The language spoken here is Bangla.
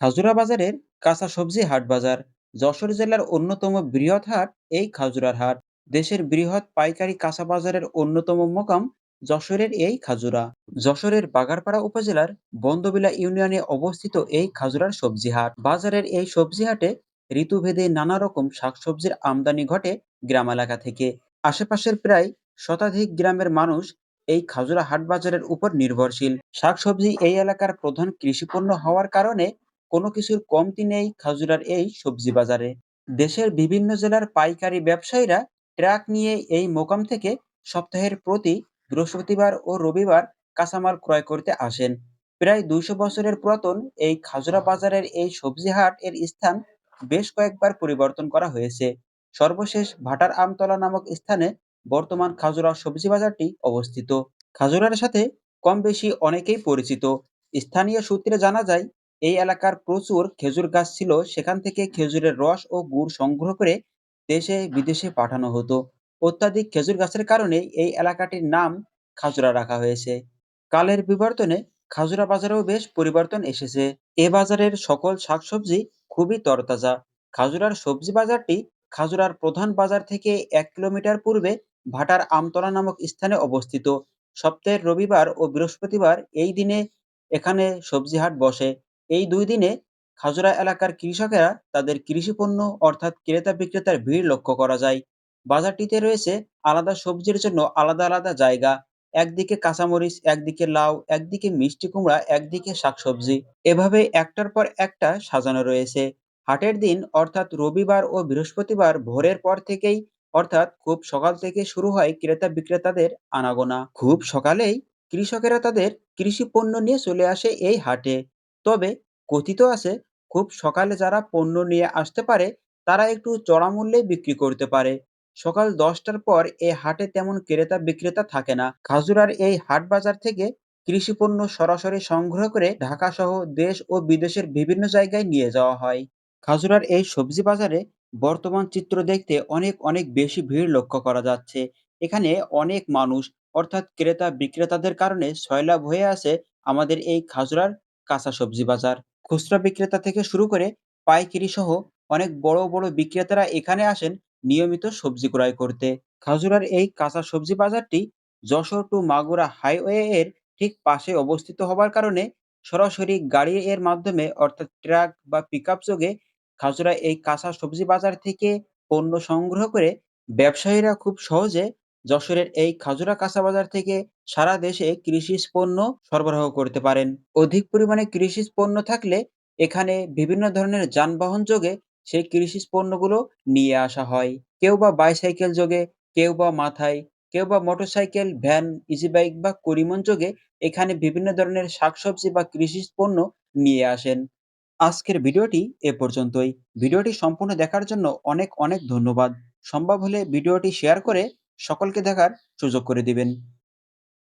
খাজুরা বাজারের কাঁচা সবজি হাট বাজার, যশোর জেলার অন্যতম বৃহৎ হাট এই খাজুরার হাট। দেশের বৃহৎ পাইকারি কাঁচা বাজারের অন্যতম মোকাম যশোরের এই খাজুরা। যশোরের বাগারপাড়া উপজেলার বন্দবিলা ইউনিয়নে অবস্থিত এই খাজুরার সবজি হাট। বাজারের এই সবজি হাটে ঋতুভেদে নানা রকম শাকসবজির আমদানি ঘটে গ্রাম এলাকা থেকে। আশেপাশের প্রায় শতাধিক গ্রামের মানুষ এই খাজুরা হাট বাজারের উপর নির্ভরশীল। শাকসবজি এই এলাকার প্রধান কৃষিপণ্য হওয়ার কারণে কোনো কিছুর কমতি নেই খাজুরার এই সবজি বাজারে। দেশের বিভিন্ন জেলার পাইকারি ব্যবসায়ীরা ট্রাক নিয়ে এই মোকাম থেকে সপ্তাহের প্রতি বৃহস্পতিবার ও রবিবার কাঁচামাল ক্রয় করতে আসেন। প্রায় দুইশো বছরের পুরাতন এই খাজুরা বাজারের এই সবজি হাট এর স্থান বেশ কয়েকবার পরিবর্তন করা হয়েছে। সর্বশেষ ভাটার আমতলা নামক স্থানে বর্তমান খাজুরা সবজি বাজারটি অবস্থিত। খাজুরার সাথে কম বেশি অনেকেই পরিচিত। স্থানীয় সূত্রে জানা যায় এই এলাকার প্রচুর খেজুর গাছ ছিল। সেখান থেকে খেজুরের রস ও গুড় সংগ্রহ করে দেশে বিদেশে পাঠানো হতো। অত্যাধিক খেজুর গাছের কারণে এই এলাকাটির নাম খাজুরা রাখা হয়েছে। কালের বিবর্তনে খাজুরা বাজারেও বেশ পরিবর্তন এসেছে। এ বাজারের সকল শাকসবজি খুবই তরতাজা। খাজুরার সবজি বাজারটি খাজুরার প্রধান বাজার থেকে এক কিলোমিটার পূর্বে ভাটার আমতলা নামক স্থানে অবস্থিত। সপ্তাহের রবিবার ও বৃহস্পতিবার এই দিনে এখানে সবজি হাট বসে। এই দুই দিনে খাজুরা এলাকার কৃষকেরা তাদের কৃষি পণ্য অর্থাৎ ক্রেতা বিক্রেতার ভিড় লক্ষ্য করা যায়। বাজারটিতে রয়েছে আলাদা সবজির জন্য আলাদা আলাদা জায়গা, একদিকে কাঁচামরিচ, একদিকে লাউ, একদিকে মিষ্টি কুমড়া, একদিকে শাকসবজি। এভাবে একটার পর একটা সাজানো রয়েছে। হাটের দিন অর্থাৎ রবিবার ও বৃহস্পতিবার ভোরের পর থেকেই অর্থাৎ খুব সকাল থেকে শুরু হয় ক্রেতা বিক্রেতাদের আনাগোনা। খুব সকালেই কৃষকেরা তাদের কৃষি পণ্য নিয়ে চলে আসে এই হাটে। তবে কথিত আছে, খুব সকালে যারা পণ্য নিয়ে আসতে পারে, তারা একটু চড়া মূল্যে বিক্রি করতে পারে। সকাল দশটার পর এই হাটে তেমন ক্রেতা বিক্রেতা থাকে না। খাজুরার এই হাট বাজার থেকে কৃষি পণ্য সরাসরি সংগ্রহ করে ঢাকা সহ দেশ ও বিদেশের বিভিন্ন জায়গায় নিয়ে যাওয়া হয়। খাজুরার এই সবজি বাজারে বর্তমান চিত্র দেখতে অনেক অনেক বেশি ভিড় লক্ষ্য করা যাচ্ছে। এখানে অনেক মানুষ, অর্থাৎ ক্রেতা বিক্রেতাদের কারণে সয়লাভ হয়ে আছে আমাদের এই খাজুরার কাঁচা সবজি বাজার, খুচরা বিক্রেতা থেকে শুরু করে পাইকারি সহ অনেক বড় বড় বিক্রেতারা এখানে আসেন নিয়মিত সবজি ক্রয় করতে। খাজুরার এই কাঁচা সবজি বাজারটি যশোর টু মাগুরা হাইওয়ে এর ঠিক পাশে অবস্থিত হবার কারণে সরাসরি গাড়ি এর মাধ্যমে অর্থাৎ ট্রাক বা পিকআপ যোগে খাজুরা এই কাঁচা সবজি বাজার থেকে পণ্য সংগ্রহ করে ব্যবসায়ীরা খুব সহজে যশোরের এই খাজুরা কাঁচা বাজার থেকে সারা দেশে কৃষি পণ্য সরবরাহ করতে পারেন। অধিক পরিমাণে কৃষি পণ্য থাকলে এখানে বিভিন্ন ধরনের যানবাহন যোগে সেই কৃষি পণ্যগুলো নিয়ে আসা হয়। কেউ বা বাইসাইকেল যোগে, কেউ বা মাথায়, কেউ বা মোটরসাইকেল ভ্যান ইজি বাইক বা করিমন যোগে এখানে বিভিন্ন ধরনের শাকসবজি বা কৃষি পণ্য নিয়ে আসেন। আজকের ভিডিওটি এ পর্যন্তই। ভিডিওটি সম্পূর্ণ দেখার জন্য অনেক অনেক ধন্যবাদ। সম্ভব হলে ভিডিওটি শেয়ার করে সকলকে দেখার সুযোগ করে দিবেন।